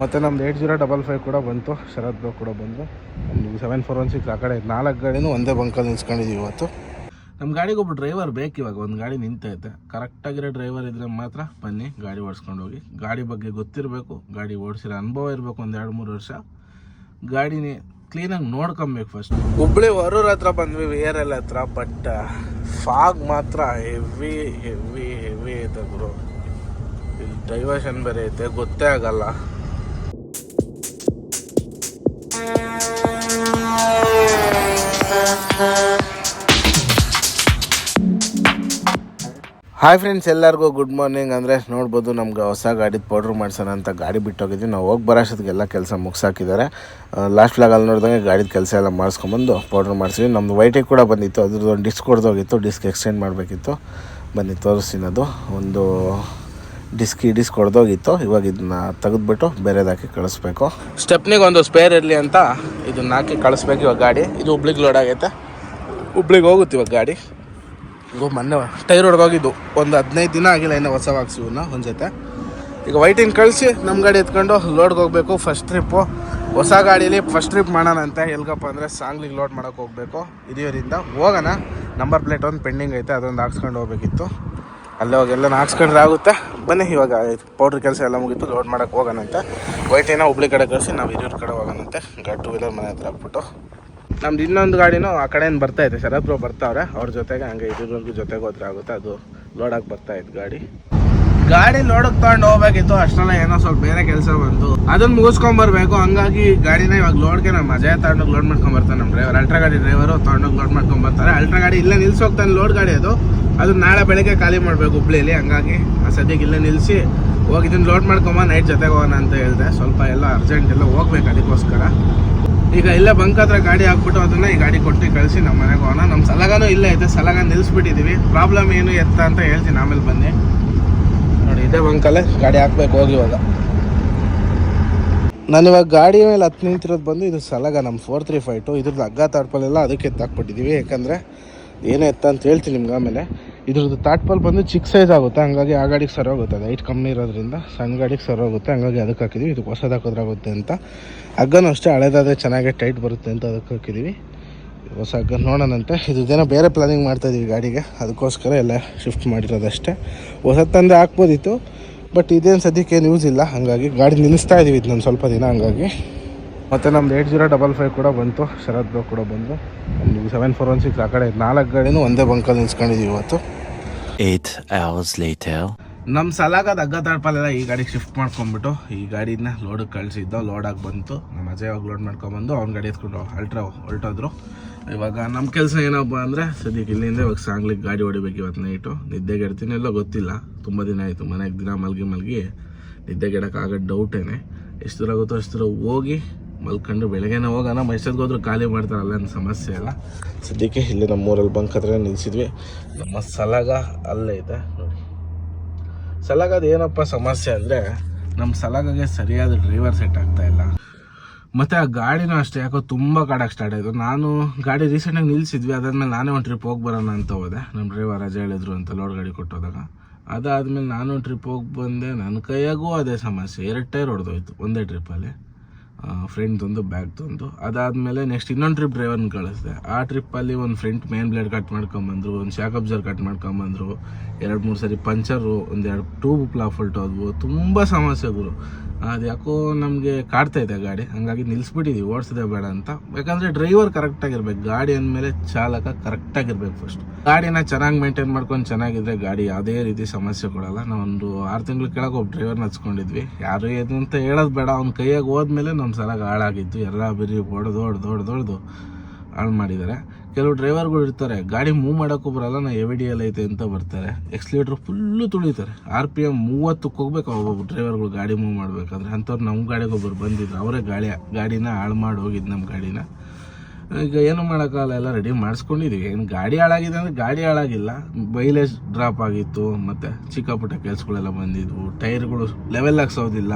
ಮತ್ತು ನಮ್ದು eight zero double five ಕೂಡ ಬಂತು. ಶರತ್ ಬ್ರೋ ಕೂಡ ಬಂದು. ನಮ್ದು ಸೆವೆನ್ ಫೋರ್ ಒನ್ ಸಿಕ್ಸ್ ಆ ಕಡೆ ನಾಲ್ಕು ಗಾಡಿನೂ ಒಂದೇ ಬಂಕಲ್ಲಿ ನಿಲ್ಸ್ಕೊಂಡಿದ್ದೀವಿ ಇವತ್ತು. ನಮ್ಮ ಗಾಡಿಗೆ ಒಬ್ಬ ಡ್ರೈವರ್ ಬೇಕು ಇವಾಗ. ಒಂದು ಗಾಡಿ ನಿಂತೈತೆ. ಕರೆಕ್ಟಾಗಿರೋ ಡ್ರೈವರ್ ಇದ್ರೆ ಮಾತ್ರ ಬನ್ನಿ ಗಾಡಿ ಓಡಿಸ್ಕೊಂಡು ಹೋಗಿ. ಗಾಡಿ ಬಗ್ಗೆ ಗೊತ್ತಿರಬೇಕು ಗಾಡಿ ಓಡಿಸಿರೋ ಅನುಭವ ಇರಬೇಕು ಒಂದು ಎರಡು ಮೂರು ವರ್ಷ. ಗಾಡಿನೇ ಕ್ಲೀನಾಗಿ ನೋಡ್ಕೊಬೇಕು ಫಸ್ಟ್ ಹುಬ್ಳಿ ಹೊರೂರ ಹತ್ರ ಬಂದ್ವಿ ವಿ ಆರ್ ಎಲ್ ಹತ್ರ ಬಟ್ ಫಾಗ್ ಮಾತ್ರ ಹೆವಿ ಹೆವಿ ಹೆವಿ ಐತೆ ಗುರು. ಇಲ್ಲಿ ಡೈವರ್ಷನ್ ಬೇರೆ ಐತೆ ಗೊತ್ತೇ ಆಗಲ್ಲ. ಹಾಯ್ ಫ್ರೆಂಡ್ಸ್, ಎಲ್ಲರಿಗೂ ಗುಡ್ ಮಾರ್ನಿಂಗ್. ಅಂದರೆ ನೋಡ್ಬೋದು ನಮ್ಗೆ ಹೊಸ ಗಾಡಿ ಪೌಡ್ರ್ ಮಾಡ್ಸೋಣ ಅಂತ ಗಾಡಿ ಬಿಟ್ಟೋಗಿದ್ವಿ. ನಾವು ಹೋಗಿ ಬರೋಷ್ಟೊತ್ತಿಗೆಲ್ಲ ಕೆಲಸ ಮುಗಿಸಾಕಿದ್ದಾರೆ. ಲಾಸ್ಟ್ ಫ್ಲಾಗಲ್ಲಿ ನೋಡಿದಂಗೆ ಗಾಡಿದ ಕೆಲಸ ಎಲ್ಲ ಮಾಡಿಸ್ಕೊಂಬಂದು ಪೌಡ್ರ್ ಮಾಡಿಸಿದ್ವಿ. ನಮ್ಮದು ವೈಟಿಗೆ ಕೂಡ ಬಂದಿತ್ತು. ಅದ್ರದ್ದು ಒಂದು ಡಿಸ್ಕ್ ಹೊಡೆದೋಗಿತ್ತು ಡಿಸ್ಕ್ ಎಕ್ಸ್ಟೆಂಡ್ ಮಾಡಬೇಕಿತ್ತು. ಬನ್ನಿ ತೋರಿಸ್ತೀನಿ ಒಂದು ಡಿಸ್ಕ್ ಡಿಸ್ಕ್ ಹೊಡೆದೋಗಿತ್ತು ಇವಾಗ ಇದನ್ನ ತೆಗೆದ್ಬಿಟ್ಟು ಬೇರೆದಾಕಿ ಕಳಿಸ್ಬೇಕು. ಸ್ಟೆಪ್ನಿಗೆ ಒಂದು ಸ್ಪೇರ್ ಇರಲಿ ಅಂತ ಇದನ್ನ ಹಾಕಿ ಕಳಿಸ್ಬೇಕು ಇವಾಗ ಗಾಡಿ. ಇದು ಹುಬ್ಳಿಗೆ ಲೋಡ್ ಆಗೈತೆ. ಹುಬ್ಳಿಗೆ ಹೋಗುತ್ತೆ ಇವಾಗ ಗಾಡಿ. ಈಗ ಮೊನ್ನೆ ಟೈರ್ ಹೊಡೆದೋಗಿದ್ದು ಒಂದು ಹದಿನೈದು ದಿನ ಆಗಿಲ್ಲ ಇನ್ನೂ ಹೊಸ ವಾಕ್ಸ್ ಇವನ್ನ ಒಂದು ಜೊತೆ. ಈಗ ವೈಟಿಂಗ್ ಕಳಿಸಿ ನಮ್ಮ ಗಾಡಿ ಎತ್ಕೊಂಡು ಲೋಡ್ಗೆ ಹೋಗಬೇಕು ಫಸ್ಟ್ ಟ್ರಿಪ್ಪು ಹೊಸ ಗಾಡೀಲಿ ಫಸ್ಟ್ ಟ್ರಿಪ್ ಮಾಡೋಣ ಅಂತ ಎಲ್ಗಪ್ಪ ಅಂದರೆ ಸಾಂಗ್ಲಿಗೆ ಲೋಡ್ ಮಾಡೋಕೆ ಹೋಗಬೇಕು. ಹಿರಿಯೂರಿಂದ ಹೋಗೋಣ. ನಂಬರ್ ಪ್ಲೇಟ್ ಒಂದು ಪೆಂಡಿಂಗ್ ಐತೆ, ಅದೊಂದು ಹಾಕ್ಸ್ಕೊಂಡು ಹೋಗ್ಬೇಕಿತ್ತು. ಅಲ್ಲೇ ಹೋಗಿ ಎಲ್ಲ ಹಾಕ್ಸ್ಕೊಂಡ್ರೆ ಆಗುತ್ತೆ? ಬನ್ನಿ, ಇವಾಗ ಪೌಡ್ರ್ ಕೆಲಸ ಎಲ್ಲ ಮುಗಿತು ಲೋಡ್ ಮಾಡೋಕೆ ಹೋಗೋಣಂತೆ ವೈಟೇನ ಹುಬ್ಳಿ ಕಡೆ ಕಳಿಸಿ, ನಾವು ಹಿರಿಯೂರು ಕಡೆ ಹೋಗೋಣಂತೆ ಗಾಡಿ ಟೂ ವೀಲರ್ ಮನೆ ಹತ್ರ ಹಾಕ್ಬಿಟ್ಟು. ನಮ್ದು ಇನ್ನೊಂದು ಗಾಡಿನೂ ಆ ಕಡೆಯಿಂದ ಬರ್ತಾ ಇದೆ. ಶರತ್ ಬ್ರೋ ಬರ್ತಾವ್ರೆ. ಅವ್ರ ಜೊತೆಗೆ, ಹಂಗೆ ಇದ್ರವರೆಗೂ ಜೊತೆಗೆ ಹೋದ್ರೆ ಆಗುತ್ತೆ. ಅದು ಲೋಡಾಗಿ ಬರ್ತಾ ಇತ್ತು ಗಾಡಿ. ಗಾಡಿ ಲೋಡಕ್ ತಗೊಂಡು ಹೋಗ್ಬೇಕಿತ್ತು ಅಷ್ಟೆಲ್ಲ ಏನೋ ಸ್ವಲ್ಪ ಬೇರೆ ಕೆಲಸ ಬಂತು. ಅದನ್ನ ಮುಗಿಸ್ಕೊಂಡ್ ಬರ್ಬೇಕು, ಹಂಗಾಗಿ ಗಾಡಿನ ಇವಾಗ ಲೋಡ್ಗೆ ನಮ್ಮ ಅಜಯ ತಗೊಂಡೋಗಿ ಲೋಡ್ ಮಾಡ್ಕೊಂಡ್ ಬರ್ತಾನೆ ನಮ್ಮ ಡ್ರೈವರ್ ಅಲ್ಟ್ರಾ ಗಾಡಿ ಡ್ರೈವರು ತಗೊಂಡೋಗಿ ಲೋಡ್ ಮಾಡ್ಕೊಂಡ್ ಬರ್ತಾರೆ. ಅಲ್ಟ್ರಾ ಗಾಡಿ ಇಲ್ಲೇ ನಿಲ್ಸಿ ಹೋಗ್ತಾನೆ ಲೋಡ್ ಗಾಡಿ ಅದು. ಅದು ನಾಳೆ ಬೆಳಗ್ಗೆ ಖಾಲಿ ಮಾಡಬೇಕು ಹುಬ್ಳಿಲಿ, ಹಂಗಾಗಿ ಆ ಸದ್ಯಕ್ಕೆ ಇಲ್ಲೇ ನಿಲ್ಲಿಸಿ ಹೋಗಿ ಇದನ್ನ ಲೋಡ್ ಮಾಡ್ಕೊಂಬ ನೈಟ್ ಜೊತೆಗೆ ಹೋಗೋಣ ಅಂತ ಹೇಳಿದೆ. ಸ್ವಲ್ಪ ಎಲ್ಲ ಅರ್ಜೆಂಟ್ ಎಲ್ಲ ಹೋಗ್ಬೇಕು ಅದಕ್ಕೋಸ್ಕರ. ಈಗ ಇಲ್ಲೇ ಬಂಕ್ ಹತ್ರ ಗಾಡಿ ಹಾಕ್ಬಿಟ್ಟು ಅದನ್ನ ಈ ಗಾಡಿ ಕೊಟ್ಟು ಕಳಿಸಿ ನಮ್ಮ ಮನೆಗೆ ಹೋಗೋಣ. ನಮ್ಮ ಸಲಗನೂ ಇಲ್ಲೇ ಐತೆ ಸಲಗ ನಿಲ್ಲಿಸ್ಬಿಟ್ಟಿದ್ದೀವಿ ಪ್ರಾಬ್ಲಮ್ ಏನು ಎತ್ತ ಅಂತ ಹೇಳ್ತೀನಿ, ಆಮೇಲೆ ಬನ್ನಿ. ನೋಡಿ, ಇದೇ ಬಂಕಲ್ಲೇ, ಗಾಡಿ ಹಾಕ್ಬೇಕು ಹೋಗಿ ಇವಾಗ. ಗಾಡಿ ಮೇಲೆ ಹತ್ತು ನಿಂತಿರೋದು ಬಂದು ಇದು ಸಲಗ ನಮ್ಮ ಫೋರ್ ತ್ರೀ ಫೈಟು ಇದ್ರದ್ದು ಹಗ್ಗ ತಾಟ್ಪಲ್ಲೆಲ್ಲ ಅದಕ್ಕೆ ಎತ್ತಾಕ್ಬಿಟ್ಟಿದ್ದೀವಿ ಯಾಕಂದರೆ ಏನೇ ಎತ್ತ ಅಂತ ಹೇಳ್ತೀನಿ ನಿಮ್ಗೆ ಆಮೇಲೆ. ಇದ್ರದ್ದು ತಾಟ್ಪಲ್ ಬಂದು ಚಿಕ್ಕ ಸೈಜ್ ಆಗುತ್ತೆ, ಹಂಗಾಗಿ ಆ ಗಾಡಿಗೆ ಸರಿ ಹೋಗುತ್ತೆ. ಅದು ಕಮ್ಮಿ ಇರೋದ್ರಿಂದ ಸಣ್ಣ ಗಾಡಿಗೆ ಸರಿ ಹೋಗುತ್ತೆ, ಹಂಗಾಗಿ ಅದಕ್ಕೆ ಹಾಕಿದ್ದೀವಿ ಇದಕ್ಕೆ ಹೊಸದು ಹಾಕೋದ್ರಾಗುತ್ತೆ ಅಂತ. ಹಗ್ಗನೂ ಅಷ್ಟೇ ಹಳೆದಾದರೆ ಚೆನ್ನಾಗೆ ಟೈಟ್ ಬರುತ್ತೆ ಅಂತ ಅದಕ್ಕೆ ಹಾಕಿದ್ದೀವಿ ಹೊಸ ನೋಡೋಣಂತೆ. ಇದು ದಿನ ಬೇರೆ ಪ್ಲಾನಿಂಗ್ ಮಾಡ್ತಾ ಇದೀವಿ ಗಾಡಿಗೆ. ಅದಕ್ಕೋಸ್ಕರ ಎಲ್ಲ ಶಿಫ್ಟ್ ಮಾಡಿರೋದಷ್ಟೇ ಹೊಸದು ತಂದೆ ಹಾಕ್ಬೋದಿತ್ತು ಬಟ್ ಇದೇನು ಸದ್ಯಕ್ಕೆ ಏನು ಯೂಸ್ ಇಲ್ಲ. ಹಾಗಾಗಿ ಗಾಡಿ ನಿಲ್ಲಿಸ್ತಾ ಇದ್ದೀವಿ ಇದು ನಾನು ಸ್ವಲ್ಪ ದಿನ ಹಂಗಾಗಿ. ಮತ್ತು ನಮ್ದು ಏಟ್ ಜೀರೋ ಡಬಲ್ ಫೈವ್ ಕೂಡ ಬಂತು. ಶರತ್ ಬ್ರೋ ಕೂಡ ಬಂದು. ಒಂದು ಸೆವೆನ್ ಫೋರ್ ಒನ್ ಸಿಕ್ಸ್ ಆ ಕಡೆ ನಾಲ್ಕು ಗಾಡಿನೂ ಒಂದೇ ಬಂಕಲ್ಲಿ ನಿಲ್ಸ್ಕೊಂಡಿದ್ದೀವಿ ಇವತ್ತು. Eight hours later. ನಮ್ಮ ಸಲಾಗದ ಹಗ್ಗ ತಾಡ್ಪಲ್ಲೆಲ್ಲ ಈ ಗಾಡಿಗೆ ಶಿಫ್ಟ್ ಮಾಡ್ಕೊಂಡ್ಬಿಟ್ಟು ಈ ಗಾಡಿನ ಲೋಡಿಗೆ ಕಳಿಸಿದ್ದೋ ಲೋಡಾಗಿ ಬಂತು. ನಮ್ಮ ಅಜಯ್ ಹೋಗಿ ಲೋಡ್ ಮಾಡ್ಕೊಂಬಂದು ಅವ್ನ ಗಾಡಿ ಎತ್ಕೊಂಡು ಅಲ್ಟ್ರಾ ಹೊರಟೋದ್ರು ಇವಾಗ ನಮ್ಮ ಕೆಲಸ ಏನಪ್ಪ ಅಂದರೆ ಸದ್ಯಕ್ಕೆ ಇಲ್ಲಿಂದ ಇವಾಗ ಸಾಂಗ್ಲಿಗೆ ಗಾಡಿ ಹೊಡಿಬೇಕು ಇವತ್ತು ನೈಟು ನಿದ್ದೆಗೆ ಇಡ್ತೀನಿ ಎಲ್ಲೋ ಗೊತ್ತಿಲ್ಲ. ತುಂಬ ದಿನ ಆಯಿತು ಮನೆಗೆ ದಿನ ಮಲಗಿ ಮಲಗಿ ನಿದ್ದೆಗೆ ಇಡೋಕ್ಕಾಗೋ ಡೌಟೇನೆ ಎಷ್ಟು ದೂರ ಆಗುತ್ತೋ ಅಷ್ಟು ದೂರ ಹೋಗಿ ಮಲ್ಕೊಂಡು ಬೆಳಗ್ಗೆನೇ ಹೋಗೋಣ. ಮೈಸೂರಿಗೆ ಹೋದ್ರೂ ಖಾಲಿ ಮಾಡ್ತಾರಲ್ಲ ಅನ್ನೋ ಸಮಸ್ಯೆ ಅಲ್ಲ ಸದ್ಯಕ್ಕೆ ಇಲ್ಲಿ ನಮ್ಮ ಊರಲ್ಲಿ ಬಂಕ್ ಹತ್ರ ನಿಲ್ಲಿಸಿದ್ವಿ ನಮ್ಮ ಸಲಗ ಅಲ್ಲೇ ಇದೆ ನೋಡಿ. ಸಲಗದ ಏನಪ್ಪ ಸಮಸ್ಯೆ ಅಂದರೆ ನಮ್ಮ ಸಲಗಗೆ ಸರಿಯಾದ ಡ್ರೈವರ್ ಸೆಟ್ ಆಗ್ತಾಯಿಲ್ಲ ಮತ್ತು ಆ ಗಾಡಿನೂ ಅಷ್ಟೇ, ಯಾಕೋ ತುಂಬ ಕಾಡಕ್ಕೆ ಸ್ಟಾರ್ಟ್ ಆಯಿತು. ನಾನು ಗಾಡಿ ರೀಸೆಂಟಾಗಿ ನಿಲ್ಸಿದ್ವಿ, ಅದಾದ್ಮೇಲೆ ನಾನೇ ಒಂದು ಟ್ರಿಪ್ ಹೋಗಿ ಬರೋಣ ಅಂತ ಹೋದೆ. ನಮ್ಮ ಡ್ರೈವರ್ ರಜೆ ಹೇಳಿದ್ರು ಅಂತ ಲೋಡ್ ಗಾಡಿ ಕೊಟ್ಟೋದಾಗ. ಅದಾದಮೇಲೆ ನಾನು ಟ್ರಿಪ್ ಹೋಗಿ ಬಂದೆ. ನನ್ನ ಕೈಯಾಗೂ ಅದೇ ಸಮಸ್ಯೆ. ಎರಡು ಟೈರ್ ಹೊಡೆದೋಯ್ತು ಒಂದೇ ಟ್ರಿಪ್ಪಲ್ಲಿ ಬ್ಯಾಗ್ ಒಂದು ಅದಾದಮೇಲೆ ನೆಕ್ಸ್ಟ್ ಇನ್ನೊಂದು ಟ್ರಿಪ್ ಡ್ರೈವರ್ನ ಕಳಿಸಿದೆ. ಆ ಟ್ರಿಪ್ಪಲ್ಲಿ ಒಂದು ಫ್ರಂಟ್ ಮೇನ್ ಬ್ಲೇಡ್ ಕಟ್ ಮಾಡ್ಕೊಂಬಂದ್ರು, ಒಂದು ಶಾಕ್ ಅಬ್ಸರ್ ಕಟ್ ಮಾಡ್ಕೊಂಬಂದ್ರು. ಎರಡು ಮೂರು ಸರಿ ಪಂಚರು ಒಂದೆರಡು ಟೂಬ್ ಪ್ಲಾಫಲ್ಟ್ ಹೋದ್ವು. ತುಂಬ ಸಮಸ್ಯೆಗಳು ಅದು ಯಾಕೋ ನಮಗೆ ಕಾಡ್ತಾ ಇದೆ ಗಾಡಿ. ಹಂಗಾಗಿ ನಿಲ್ಲಿಸ್ಬಿಟ್ಟಿದ್ದೀವಿ ಓಡಿಸೋದೇ ಬೇಡ ಅಂತ. ಯಾಕಂದರೆ ಡ್ರೈವರ್ ಕರೆಕ್ಟಾಗಿರ್ಬೇಕು ಗಾಡಿ ಅಂದಮೇಲೆ ಚಾಲಕ ಕರೆಕ್ಟಾಗಿರ್ಬೇಕು ಫಸ್ಟ್ ಗಾಡಿನ ಚೆನ್ನಾಗಿ ಮೇಂಟೈನ್ ಮಾಡ್ಕೊಂಡು ಚೆನ್ನಾಗಿದ್ರೆ ಗಾಡಿ ಯಾವುದೇ ರೀತಿ ಸಮಸ್ಯೆ ಕೊಡಲ್ಲ. ನಾವೊಂದು ಆರು ತಿಂಗಳು ಕೆಳಗೆ ಒಬ್ಬ ಡ್ರೈವರ್ನ ಹಚ್ಕೊಂಡಿದ್ವಿ ಯಾರು ಏನು ಅಂತ ಹೇಳೋದು ಬೇಡ. ಅವ್ನ ಕೈಯಾಗಿ ಹೋದ್ಮೇಲೆ ನಮ್ಮ ಸಲಾಗ ಹಾಳಾಗಿದ್ದು. ಎಲ್ಲ ಬಿರಿ ಹೊಡೆದು ಹೊಡೆದು ಹೊಡೆದು ಹೊಡೆದು ಹಾಳು ಮಾಡಿದ್ದಾರೆ ಕೆಲವು ಡ್ರೈವರ್ಗಳು ಇರ್ತಾರೆ, ಗಾಡಿ ಮೂವ್ ಮಾಡೋಕ್ಕೂ ಬರಲ್ಲ ನಾ ಎವಿ ಡಿ ಎಲ್ ಐತೆ ಅಂತ ಬರ್ತಾರೆ. ಎಕ್ಸ್ಲೇಟ್ರ್ ಫುಲ್ಲು ತುಳಿತಾರೆ. ಆರ್ ಪಿ ಎಂ ಮೂವತ್ತಕ್ಕೆ ಹೋಗ್ಬೇಕು ಒಬ್ಬೊಬ್ಬ ಡ್ರೈವರ್ಗಳು ಗಾಡಿ ಮೂವ್ ಮಾಡಬೇಕಂದ್ರೆ. ಅಂಥವ್ರು ನಮ್ಮ ಗಾಡಿಗೆ ಒಬ್ಬರು ಬಂದಿದ್ರು. ಅವರೇ ಗಾಡಿ, ಗಾಡಿನ ಹಾಳು ಮಾಡಿ ಹೋಗಿದ್ದು ನಮ್ಮ ಗಾಡಿನ. ಈಗ ಏನು ಮಾಡೋಕ್ಕಾಗಲ್ಲ, ಎಲ್ಲ ರೆಡಿ ಮಾಡಿಸ್ಕೊಂಡಿದ್ದೀವಿ ಏನು ಗಾಡಿ ಹಾಳಾಗಿದೆ ಅಂದರೆ ಗಾಡಿ ಹಾಳಾಗಿಲ್ಲ. ಮೈಲೇಜ್ ಡ್ರಾಪ್ ಆಗಿತ್ತು, ಮತ್ತು ಚಿಕ್ಕಪುಟ್ಟ ಕೆಲಸಗಳೆಲ್ಲ ಬಂದಿದ್ವು. ಟೈರ್ಗಳು ಲೆವೆಲ್ ಹಾಕ್ಸೋದಿಲ್ಲ.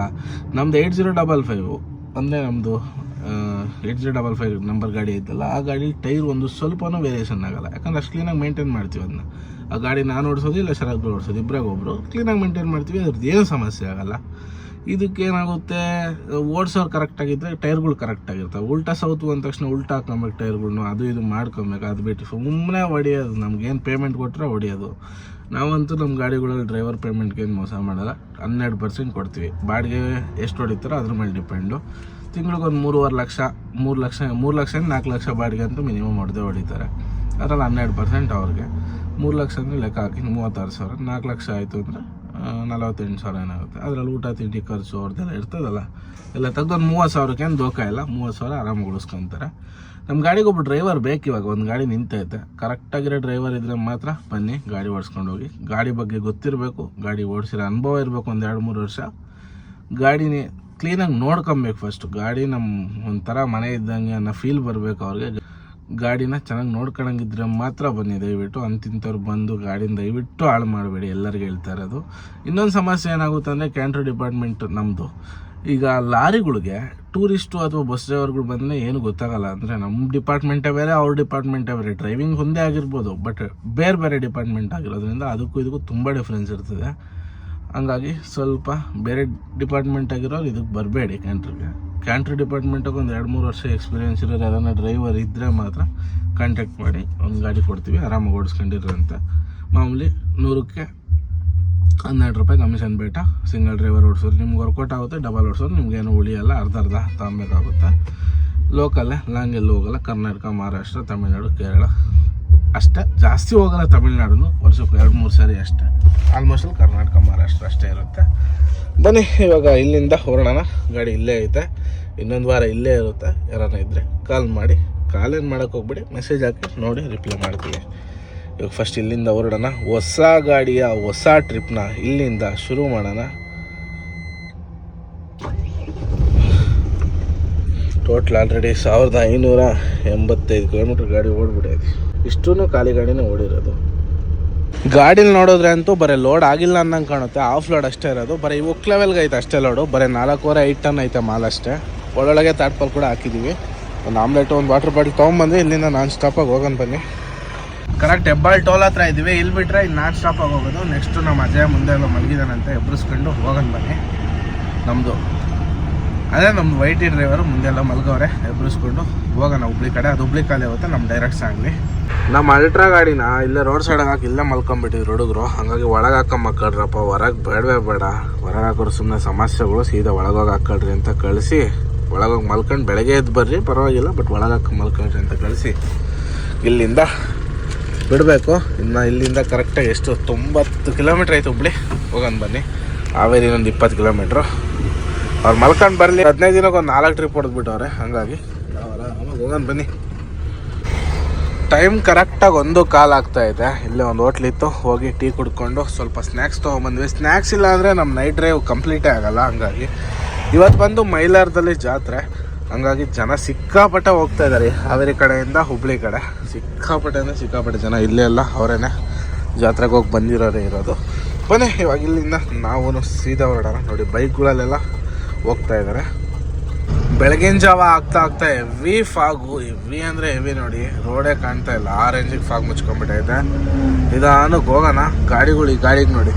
ನಮ್ದು ಏಯ್ಟ್ ಜೀರೋ ಡಬಲ್ ಫೈವು ಅಂದರೆ ನಮ್ಮದು eight zero double five number ಗಾಡಿ ಐತಲ್ಲ, ಆ ಗಾಡಿ ಟೈರ್ ಒಂದು ಸ್ವಲ್ಪನೂ ವೇರಿಯೇಷನ್ ಆಗಲ್ಲ. ಯಾಕಂದ್ರೆ ಅಷ್ಟು ಕ್ಲೀನಾಗಿ ಮೇಂಟೈನ್ ಮಾಡ್ತೀವಿ ಅದನ್ನ. ಆ ಗಾಡಿ ನಾನು ಓಡಿಸೋದು ಇಲ್ಲ ಶರತ್ ಓಡಿಸೋದು ಇಬ್ಬರಾಗ ಒಬ್ಬರು ಕ್ಲೀನಾಗಿ ಮೇಂಟೈನ್ ಮಾಡ್ತೀವಿ, ಅದ್ರದ್ದು ಏನು ಸಮಸ್ಯೆ ಆಗಲ್ಲ. ಇದಕ್ಕೇನಾಗುತ್ತೆ, ಓಡಿಸೋರು ಕರೆಕ್ಟ್ ಆಗಿದ್ರೆ ಟೈರ್ಗಳು ಕರೆಕ್ಟ್ ಆಗಿರ್ತವೆ. ಉಲ್ಟಾ ಸೌತ್ ಬಂದ ತಕ್ಷಣ ಉಲ್ಟಾ ಹಾಕೊಬೇಕು ಟೈರ್ಗಳ್ನು ಅದು ಇದು ಮಾಡ್ಕೊಬೇಕು, ಅದು ಬಿಟ್ಟು ಸುಮ್ಮನೆ ಹೊಡೆಯೋದು. ನಮ್ಗೇನು ಪೇಮೆಂಟ್ ಕೊಟ್ಟರೆ ಹೊಡಿಯೋದು. ನಾವಂತೂ ನಮ್ಮ ಗಾಡಿಗಳಲ್ಲಿ ಡ್ರೈವರ್ ಪೇಮೆಂಟ್ಗೆ ಏನು ಮೋಸ ಮಾಡಲ್ಲ. ಹನ್ನೆರಡು ಪರ್ಸೆಂಟ್ ಕೊಡ್ತೀವಿ. ಬಾಡಿಗೆ ಎಷ್ಟು ಹೊಡಿತಾರೋ ಅದ್ರ ಮೇಲೆ ಡಿಪೆಂಡು. ತಿಂಗಳಿಗೊಂದು ಮೂರುವರೆ ಲಕ್ಷ, ಮೂರು ಲಕ್ಷ ಮೂರು ಲಕ್ಷ ನಾಲ್ಕು ಲಕ್ಷ ಬಾಡಿಗೆ ಅಂತೂ ಮಿನಿಮಮ್ ಹೊಡೆದೇ ಹೊಡಿತಾರೆ. ಅದರಲ್ಲಿ ಹನ್ನೆರಡು ಪರ್ಸೆಂಟ್ ಅವ್ರಿಗೆ. ಮೂರು ಲಕ್ಷ ಅಂದರೆ ಲೆಕ್ಕ ಹಾಕಿ ಮೂವತ್ತಾರು ಸಾವಿರ, ನಾಲ್ಕು ಲಕ್ಷ ಆಯಿತು ಅಂದರೆ ನಲವತ್ತೆಂಟು ಸಾವಿರ ಏನಾಗುತ್ತೆ? ಅದರಲ್ಲಿ ಊಟ, ತಿಂಡಿ, ಖರ್ಚು ಅವ್ರದ್ದೆಲ್ಲ ಇರ್ತದಲ್ಲ? ಎಲ್ಲ ತೆಗ್ದೊಂದು ಮೂವತ್ತು ಸಾವಿರಕ್ಕೆ ಏನು ದೋಖ ಇಲ್ಲ. ಮೂವತ್ತು ಸಾವಿರ ಆರಾಮಾಗಿ ಉಳಿಸ್ಕೊತಾರೆ ನಮ್ಮ ಗಾಡಿಗೊಬ್ಬ ಡ್ರೈವರ್ ಬೇಕು ಇವಾಗ. ಒಂದು ಗಾಡಿ ನಿಂತೈತೆ. ಕರೆಕ್ಟಾಗಿರೋ ಡ್ರೈವರ್ ಇದ್ದರೆ ಮಾತ್ರ ಬನ್ನಿ, ಗಾಡಿ ಓಡಿಸ್ಕೊಂಡು ಹೋಗಿ ಗಾಡಿ ಬಗ್ಗೆ ಗೊತ್ತಿರಬೇಕು. ಗಾಡಿ ಓಡಿಸಿರೋ ಅನುಭವ ಇರಬೇಕು ಒಂದು ಎರಡು ಮೂರು ವರ್ಷ. ಗಾಡಿನೇ ಕ್ಲೀನಾಗಿ ನೋಡ್ಕೊಬೇಕು ಫಸ್ಟು ಗಾಡಿ ನಮ್ಮ ಒಂಥರ ಮನೆ ಇದ್ದಂಗೆ ಅನ್ನೋ ಫೀಲ್ ಬರಬೇಕು ಅವ್ರಿಗೆ. ಗಾಡಿನ ಚೆನ್ನಾಗಿ ನೋಡ್ಕೊಳಂಗಿದ್ರೆ ಮಾತ್ರ ಬನ್ನಿ, ದಯವಿಟ್ಟು. ಅಂತಿಂಥವ್ರು ಬಂದು ಗಾಡಿನ ದಯವಿಟ್ಟು ಹಾಳು ಮಾಡಬೇಡಿ, ಎಲ್ಲರಿಗೂ ಹೇಳ್ತಾ ಇರೋದು. ಇನ್ನೊಂದು ಸಮಸ್ಯೆ ಏನಾಗುತ್ತೆ ಅಂದರೆ ಕ್ಯಾಂಟ್ರೋ ಡಿಪಾರ್ಟ್ಮೆಂಟ್ ನಮ್ಮದು ಈಗ ಲಾರಿಗಳಿಗೆ ಟೂರಿಸ್ಟು ಅಥವಾ ಬಸ್ ಡ್ರೈವರ್ಗಳು ಬಂದರೆ ಏನು ಗೊತ್ತಾಗಲ್ಲ ಅಂದರೆ ನಮ್ಮ ಡಿಪಾರ್ಟ್ಮೆಂಟೇ ಬೇರೆ, ಅವ್ರ ಡಿಪಾರ್ಟ್ಮೆಂಟೇ ಬೇರೆ. ಡ್ರೈವಿಂಗ್ ಒಂದೇ ಆಗಿರ್ಬೋದು ಬಟ್ ಬೇರೆ ಬೇರೆ ಡಿಪಾರ್ಟ್ಮೆಂಟ್ ಆಗಿರೋದ್ರಿಂದ ಅದಕ್ಕೂ ಇದಕ್ಕೂ ತುಂಬ ಡಿಫ್ರೆನ್ಸ್ ಇರ್ತದೆ. ಹಂಗಾಗಿ ಸ್ವಲ್ಪ ಬೇರೆ ಡಿಪಾರ್ಟ್ಮೆಂಟ್ ಆಗಿರೋರು ಇದಕ್ಕೆ ಬರಬೇಡಿ ಕ್ಯಾಂಟ್ರಿಗೆ ಕ್ಯಾಂಟ್ರಿ ಡಿಪಾರ್ಟ್ಮೆಂಟಿಗೆ ಒಂದು ಎರಡು ಮೂರು ವರ್ಷ ಎಕ್ಸ್ಪೀರಿಯನ್ಸ್ ಇರೋರು ಯಾರನ್ನ ಡ್ರೈವರ್ ಇದ್ದರೆ ಮಾತ್ರ ಕಾಂಟ್ಯಾಕ್ಟ್ ಮಾಡಿ ಒಂದು ಗಾಡಿ ಕೊಡ್ತೀವಿ, ಆರಾಮಾಗಿ ಓಡಿಸ್ಕೊಂಡಿರ್ರಿ ಅಂತ. ಮಾಮೂಲಿ ನೂರಕ್ಕೆ ಹನ್ನೆರಡು ರೂಪಾಯಿ ಕಮಿಷನ್ ಬೇಟ. ಸಿಂಗಲ್ ಡ್ರೈವರ್ ಓಡಿಸೋರು ನಿಮ್ಗೆ ವರ್ಕೌಟ್ ಆಗುತ್ತೆ ಡಬಲ್ ಓಡಿಸೋರು ನಿಮಗೇನು ಉಳಿಯಲ್ಲ, ಅರ್ಧ ಅರ್ಧ ತಗೊಬೇಕಾಗುತ್ತೆ. ಲೋಕಲ್ಲೇ ಲಾಂಗ್ ಎಲ್ಲೂ ಹೋಗಲ್ಲ, ಕರ್ನಾಟಕ ಮಹಾರಾಷ್ಟ್ರ ತಮಿಳ್ನಾಡು ಕೇರಳ ಅಷ್ಟೇ. ಜಾಸ್ತಿ ಹೋಗಲ್ಲ ತಮಿಳ್ನಾಡು ವರ್ಷಕ್ಕೆ ಎರಡು, ಮೂರು ಸಾರಿ ಅಷ್ಟೇ. ಆಲ್ಮೋಸ್ಟ್ ಅಲ್ಲಿ ಕರ್ನಾಟಕ, ಮಹಾರಾಷ್ಟ್ರ ಅಷ್ಟೇ ಇರುತ್ತೆ. ಬನ್ನಿ, ಇವಾಗ ಇಲ್ಲಿಂದ ಹೊರಡೋಣ. ಗಾಡಿ ಇಲ್ಲೇ ಐತೆ. ಇನ್ನೊಂದು ವಾರ ಇಲ್ಲೇ ಇರುತ್ತೆ. ಯಾರನ್ನ ಇದ್ದರೆ ಕಾಲ್ ಮಾಡಿ. ಕಾಲ್ ಏನು ಮಾಡೋಕ್ಕೆ ಹೋಗ್ಬಿಡಿ. ಮೆಸೇಜ್ ಹಾಕಿ, ನೋಡಿ ರಿಪ್ಲೈ ಮಾಡ್ತೀನಿ ಇವಾಗ ಫಸ್ಟ್ ಇಲ್ಲಿಂದ ಹೊರಡೋಣ. ಹೊಸ ಗಾಡಿಯ ಹೊಸ ಟ್ರಿಪ್ನ ಇಲ್ಲಿಂದ ಶುರು ಮಾಡೋಣ. ಟೋಟಲ್ ಆಲ್ರೆಡಿ ಸಾವಿರದ ಐನೂರ ಎಂಬತ್ತೈದು ಕಿಲೋಮೀಟ್ರ್ ಗಾಡಿ ಓಡ್ಬಿಟ್ಟೈತಿ ಇಷ್ಟೂ ಖಾಲಿ ಗಾಡಿನೇ ಓಡಿರೋದು. ಗಾಡಿಲಿ ನೋಡಿದ್ರೆ ಅಂತೂ ಬರೀ ಲೋಡ್ ಆಗಿಲ್ಲ ಅನ್ನಂಗೆ ಕಾಣುತ್ತೆ. ಆಫ್ ಲೋಡ್ ಅಷ್ಟೇ ಇರೋದು. ಬರೀ ಒಕ್ ಲೆವೆಲ್ಗೆ ಐತೆ ಅಷ್ಟೇ ಲೋಡು ಬರೀ ನಾಲ್ಕೂವರೆ, ಐದು ಟನ್ ಐತೆ ಮಾಲ್ ಅಷ್ಟೇ. ಒಳೊಳಗೆ ತಾಟ್ಪಲ್ ಕೂಡ ಹಾಕಿದ್ದೀವಿ ಒಂದು ಆಮ್ಲೆಟ್ ಒಂದು ವಾಟರ್ ಬಾಟಲ್ ತೊಗೊಂಬಂದು ಇಲ್ಲಿಂದ ನಾನ್ ಸ್ಟಾಪಾಗಿ ಹೋಗೋಣ ಬನ್ನಿ. ಕರೆಕ್ಟ್ ಹೆಬ್ಬಾಳ್ ಟೋಲ್ ಹತ್ರ ಇದ್ದೀವಿ. ಇಲ್ಲಿ ಬಿಟ್ಟರೆ ಇಲ್ಲಿ ನಾನ್ ಸ್ಟಾಪಾಗಿ ಹೋಗೋದು. ನೆಕ್ಸ್ಟು ನಮ್ಮ ಅಜಯ ಮುಂದೆ ಎಲ್ಲ ಮಲಗಿದಾನಂತೆ ಎಬ್ಬರಿಸ್ಕೊಂಡು ಹೋಗೋಣ ಬನ್ನಿ. ನಮ್ಮದು ಅದೇ ನಮ್ಮ ವೈಟಿ ಡ್ರೈವರು ಮುಂದೆಲ್ಲ ಮಲ್ಗವ್ರೆ ಎಬ್ಬರಿಸ್ಕೊಂಡು ಹೋಗೋಣ ಹುಬ್ಳಿ ಕಡೆ, ಅದು ಹುಬ್ಳಿ ಕಾಲೇ ಹೋಗುತ್ತೆ ನಮ್ಮ ಡೈರೆಕ್ಟ್ ಸಾಂಗ್ಲಿ. ನಮ್ಮ ಅಲ್ಟ್ರಾ ಗಾಡಿನ ಇಲ್ಲೇ ರೋಡ್ ಸೈಡ್ ಹಾಕಿ ಇಲ್ಲೇ ಮಲ್ಕೊಂಬಿಟ್ಟಿದ್ರು ಹುಡುಗರು. ಹಾಗಾಗಿ ಒಳಗೆ ಹಾಕೊಂಡ್ ಮಕ್ಕಳ್ರಪ್ಪ ಹೊರಗೆ ಬೇಡವೇ ಬೇಡ. ಹೊರಗೆ ಹಾಕೋರು ಸುಮ್ಮನೆ ಸಮಸ್ಯೆಗಳು, ಸೀದಾ ಒಳಗೋಗಿ ಹಾಕೊಳ್ರಿ ಅಂತ ಕಳಿಸಿ ಒಳಗೋಗಿ ಮಲ್ಕೊಂಡು ಬೆಳಗ್ಗೆ ಎದ್ದು ಬರ್ರಿ, ಪರವಾಗಿಲ್ಲ, ಬಟ್ ಒಳಗೆ ಹಾಕಿ ಮಲ್ಕೊಳ್ರಿ ಅಂತ ಕಳಿಸಿ. ಇಲ್ಲಿಂದ ಬಿಡಬೇಕು. ಇನ್ನು ಇಲ್ಲಿಂದ ಕರೆಕ್ಟಾಗಿ ಎಷ್ಟು, ತೊಂಬತ್ತು ಕಿಲೋಮೀಟ್ರ್ ಆಯ್ತು ಹುಬ್ಳಿ. ಹೋಗೋಣ ಬನ್ನಿ. ಹಾವೇರಿ ಇನ್ನೊಂದು ಇಪ್ಪತ್ತು ಕಿಲೋಮೀಟ್ರು ಅವ್ರು ಮಲ್ಕೊಂಡು ಬರಲಿ. ಹದಿನೈದು ದಿನಕ್ಕೆ ಒಂದು ನಾಲ್ಕು ಟ್ರಿಪ್ ಹೊಡೆದ್ಬಿಟ್ಟವ್ರೆ ಹಂಗಾಗಿ. ಹೋಗೋಣ ಬನ್ನಿ. ಟೈಮ್ ಕರೆಕ್ಟಾಗಿ ಒಂದು ಕಾಲ್ ಆಗ್ತಾ ಇದೆ. ಇಲ್ಲೇ ಒಂದು ಹೋಟ್ಲ್ ಇತ್ತು ಹೋಗಿ ಟೀ ಕುಡ್ಕೊಂಡು ಸ್ವಲ್ಪ ಸ್ನ್ಯಾಕ್ಸ್ ತೊಗೊಂಬಂದ್ವಿ. ಸ್ನ್ಯಾಕ್ಸ್ ಇಲ್ಲ ಅಂದರೆ ನಮ್ಮ ನೈಟ್ ಡ್ರೈವ್ ಕಂಪ್ಲೀಟೇ ಆಗಲ್ಲ ಹಂಗಾಗಿ. ಇವತ್ತು ಬಂದು ಮೈಲಾರದಲ್ಲಿ ಜಾತ್ರೆ ಹಂಗಾಗಿ ಜನ ಸಿಕ್ಕಾಪಟ್ಟೆ ಹೋಗ್ತಾ ಇದ್ದಾರೆ ಹಾವೇರಿ ಕಡೆಯಿಂದ ಹುಬ್ಳಿ ಕಡೆ. ಸಿಕ್ಕಾಪಟ್ಟೆ ಅಂದರೆ ಸಿಕ್ಕಾಪಟ್ಟೆ ಜನ ಇಲ್ಲೇ ಅಲ್ಲ ಅವರೇನೆ ಜಾತ್ರೆಗೆ ಹೋಗಿ ಬಂದಿರೋರೇ ಇರೋದು. ಬನ್ನಿ ಇವಾಗ ಇಲ್ಲಿಂದ ನಾವು ಸೀದಾ ಹೊರಡೋಣ. ನೋಡಿ ಬೈಕ್ಗಳಲ್ಲೆಲ್ಲ ಹೋಗ್ತಾ ಇದ್ದಾರೆ ಬೆಳಗಿನ ಜಾವ ಆಗ್ತಾ ಆಗ್ತಾ ಹೆವಿ ಫಾಗು ಹೆವಿ ಅಂದರೆ ಹೆವಿ ನೋಡಿ. ರೋಡೇ ಕಾಣ್ತಾ ಇಲ್ಲ. ಆ ರೇಂಜಿಗೆ ಫಾಗ್ ಮುಚ್ಕೊಂಡ್ಬಿಟ್ಟೈತೆ ನಿಧಾನಕ್ಕೆ ಹೋಗೋಣ. ಗಾಡಿಗಳು ಈ ಗಾಡಿಗೆ ನೋಡಿ.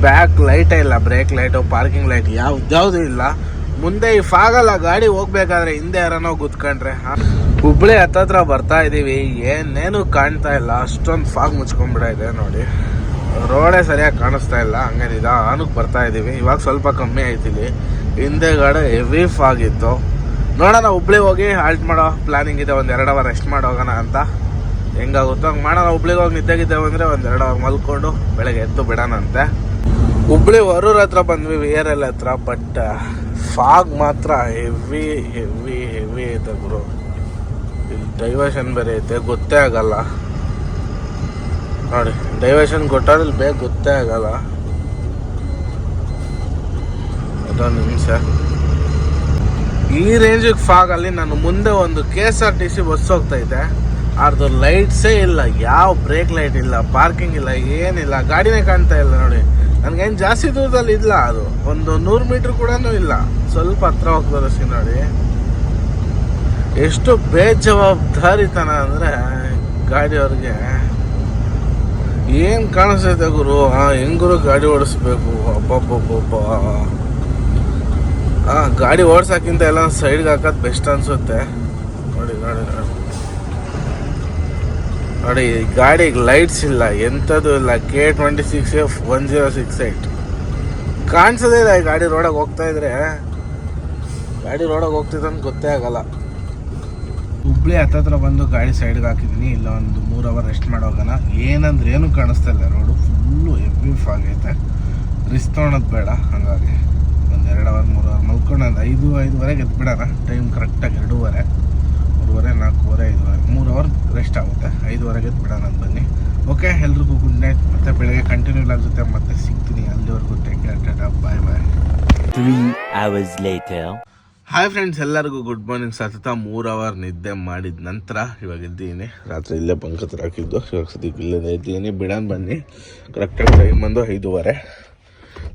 ಬ್ಯಾಕ್ ಲೈಟೇ ಇಲ್ಲ. ಬ್ರೇಕ್ ಲೈಟು ಪಾರ್ಕಿಂಗ್ ಲೈಟ್ ಯಾವ್ದ್ಯಾವುದು ಇಲ್ಲ. ಮುಂದೆ ಈ ಫಾಗಲ್ಲ ಗಾಡಿ ಹೋಗ್ಬೇಕಾದ್ರೆ ಹಿಂದೆ ಯಾರನೋ ಗುದ್ಕೊಂಡ್ರೆ. ಹಾ. ಹುಬ್ಳಿ ಹತ್ತತ್ರ ಬರ್ತಾ ಇದೀವಿ. ಏನೇನು ಕಾಣ್ತಾ ಇಲ್ಲ. ಅಷ್ಟೊಂದು ಫಾಗ್ ಮುಚ್ಕೊಂಡ್ಬಿಡೈತೆ ನೋಡಿ. ರೋಡೇ ಸರಿಯಾಗಿ ಕಾಣಿಸ್ತಾ ಇಲ್ಲ. ಹಂಗೆ ನಿಧಾನಕ್ಕೆ ಬರ್ತಾ ಇದ್ದೀವಿ ಇವಾಗ ಸ್ವಲ್ಪ ಕಮ್ಮಿ ಆಯ್ತು ಇಲ್ಲಿ ಹಿಂದೆಗಡೆ ಹೆವಿ ಫಾಗ್ ಇತ್ತು. ನೋಡೋಣ, ಹುಬ್ಳಿ ಹೋಗಿ ಹಾಲ್ಟ್ ಮಾಡೋ ಪ್ಲಾನಿಂಗ್ ಇದೆ, ಒಂದು ಎರಡು ಅವರ್ ರೆಸ್ಟ್ ಮಾಡೋಗೋಣ ಅಂತ. ಹೆಂಗಾಗುತ್ತೋ ಹಂಗೆ ಮಾಡೋಣ. ಹುಬ್ಳಿಗೆ ಹೋಗಿ ನಿದ್ದೆಗಿದ್ದೇವೆ ಅಂದರೆ ಒಂದು ಎರಡು ಅವರ್ ಮಲ್ಕೊಂಡು ಬೆಳಗ್ಗೆ ಎದ್ದು ಬಿಡೋಣಂತೆ. ಹುಬ್ಳಿ ಹೊರೂರ್ ಹತ್ರ ಬಂದ್ವಿ ವಿ ಹತ್ರ ಬಟ್ ಫಾಗ್ ಮಾತ್ರ ಹೆವಿ ಹೆವಿ ಹೆವಿ ಐತೆ ಗುರು. ಇಲ್ಲಿ ಡೈವರ್ಷನ್ ಬೇರೆ ಐತೆ, ಗೊತ್ತೇ ಆಗಲ್ಲ. ನೋಡಿ ಡೈವರ್ಷನ್ ಕೊಟ್ಟಾದ್ರೆ ಇಲ್ಲಿ ಬೇಗ ಗೊತ್ತೇ ಆಗಲ್ಲ. ಅದೊಂದು ನಿಮಿಷ. ಈ ರೇಂಜಿಗೆ ಫಾಗ್ ಅಲ್ಲಿ ನಾನು ಮುಂದೆ ಒಂದು K S R T C bus ಹೋಗ್ತೈತೆ ಅದ್ರದ್ದು ಲೈಟ್ಸೇ ಇಲ್ಲ, ಯಾವ ಬ್ರೇಕ್ ಲೈಟ್ ಇಲ್ಲ ಪಾರ್ಕಿಂಗ್ ಇಲ್ಲ, ಏನಿಲ್ಲ, ಗಾಡಿನೇ ಕಾಣ್ತಾ ಇಲ್ಲ ನೋಡಿ. ನನಗೇನು ಜಾಸ್ತಿ ದೂರದಲ್ಲಿ ಇಲ್ಲ ಅದು. ಒಂದು ನೂರು ಮೀಟ್ರ್ ಕೂಡ ಇಲ್ಲ. ಸ್ವಲ್ಪ ಹತ್ರ ಹೋಗ್ತದೆ ಸಿ ನೋಡಿ. ಎಷ್ಟು ಬೇಜವಾಬ್ದಾರಿತನ ಅಂದರೆ ಗಾಡಿಯವ್ರಿಗೆ. ಏನು ಕಾಣಿಸ್ತೈತೆ ಗುರು? ಆ ಹೆಂಗ್ ಗುರು ಗಾಡಿ ಓಡಿಸ್ಬೇಕು? ಅಬ್ಬಬ್ಬಬ್ಬಬ್ಬ. ಆ, ಗಾಡಿ ಓಡಿಸಕ್ಕಿಂತ ಎಲ್ಲ ಸೈಡ್ಗೆ ಹಾಕೋದು ಬೆಸ್ಟ್ ಅನ್ಸುತ್ತೆ. ನೋಡಿ ನೋಡಿ ನೋಡಿ. ನೋಡಿ ಗಾಡಿಗೆ ಲೈಟ್ಸ್ ಇಲ್ಲ. ಎಂಥದ್ದು ಇಲ್ಲ. K twenty six F one zero six eight ಕಾಣಿಸೋದೇ ಇಲ್ಲ ಈ ಗಾಡಿ ರೋಡಾಗ ಹೋಗ್ತಾ ಇದ್ರೆ. ಗಾಡಿ ರೋಡಾಗ ಅಂತ ಗೊತ್ತೇ ಆಗಲ್ಲ. ಹುಬ್ಳಿ ಹತ್ತತ್ರ ಬಂದು ಗಾಡಿ ಸೈಡ್ಗೆ ಹಾಕಿದ್ದೀನಿ. ಇಲ್ಲ ಒಂದು ಮೂರು ಅವರ್ ರೆಸ್ಟ್ ಮಾಡೋಗೋಣ ಏನಂದ್ರೆ ಏನು ಕಾಣಿಸ್ತಾ ಇಲ್ಲ. ರೋಡು ಫುಲ್ಲು ಹೆವಿ ಆಗೈತೆ ರಿಸ್ಕ್ ತೊಗೊಳೋದು ಬೇಡ. ಹಾಗಾಗಿ. ಒಂದು ಎರಡು ಅವರ್ ಮೂರು ಅವರ್ ಮಲ್ಕೊಂಡು ಒಂದು ಐದು ಐದುವರೆಗೆ ಎದ್ಬಿಡೋಣ. ಟೈಮ್ ಕರೆಕ್ಟಾಗಿ ಎರಡೂವರೆ ಮೂರುವರೆ ನಾಲ್ಕೂವರೆ ಐದುವರೆ ಮೂರು ಅವರ್ ರೆಸ್ಟ್ ಆಗುತ್ತೆ. ಐದುವರೆಗೆ ಎದ್ಬಿಡೋಣ ಅಂತ ಬನ್ನಿ. ಓಕೆ ಎಲ್ರಿಗೂ ಗುಡ್ ನೈಟ್ ಮತ್ತೆ ಬೆಳಗ್ಗೆ ಕಂಟಿನ್ಯೂ ಆಗುತ್ತೆ ಮತ್ತೆ ಸಿಗ್ತೀನಿ ಅಲ್ಲಿವರೆಗೂ take care tata bye bye three hours later hi friends ಎಲ್ಲರಿಗೂ ಗುಡ್ ಮಾರ್ನಿಂಗ್ ಸತತ ಮೂರು ಅವರ್ ನಿದ್ದೆ ಮಾಡಿದ ನಂತರ ಇವಾಗ ಇದ್ದೀನಿ ರಾತ್ರಿ ಇಲ್ಲೇ ಬಂಕ್ ಹತ್ರ ಹಾಕಿದ್ದು. ಇವಾಗ ಸದ್ಯಕ್ಕೆ ಇಲ್ಲೇ ಇದ್ದೀನಿ. ಬಿಡೋಣ ಬನ್ನಿ. ಕರೆಕ್ಟಾಗಿ ಟೈಮ್ ಬಂದು ಐದೂವರೆ.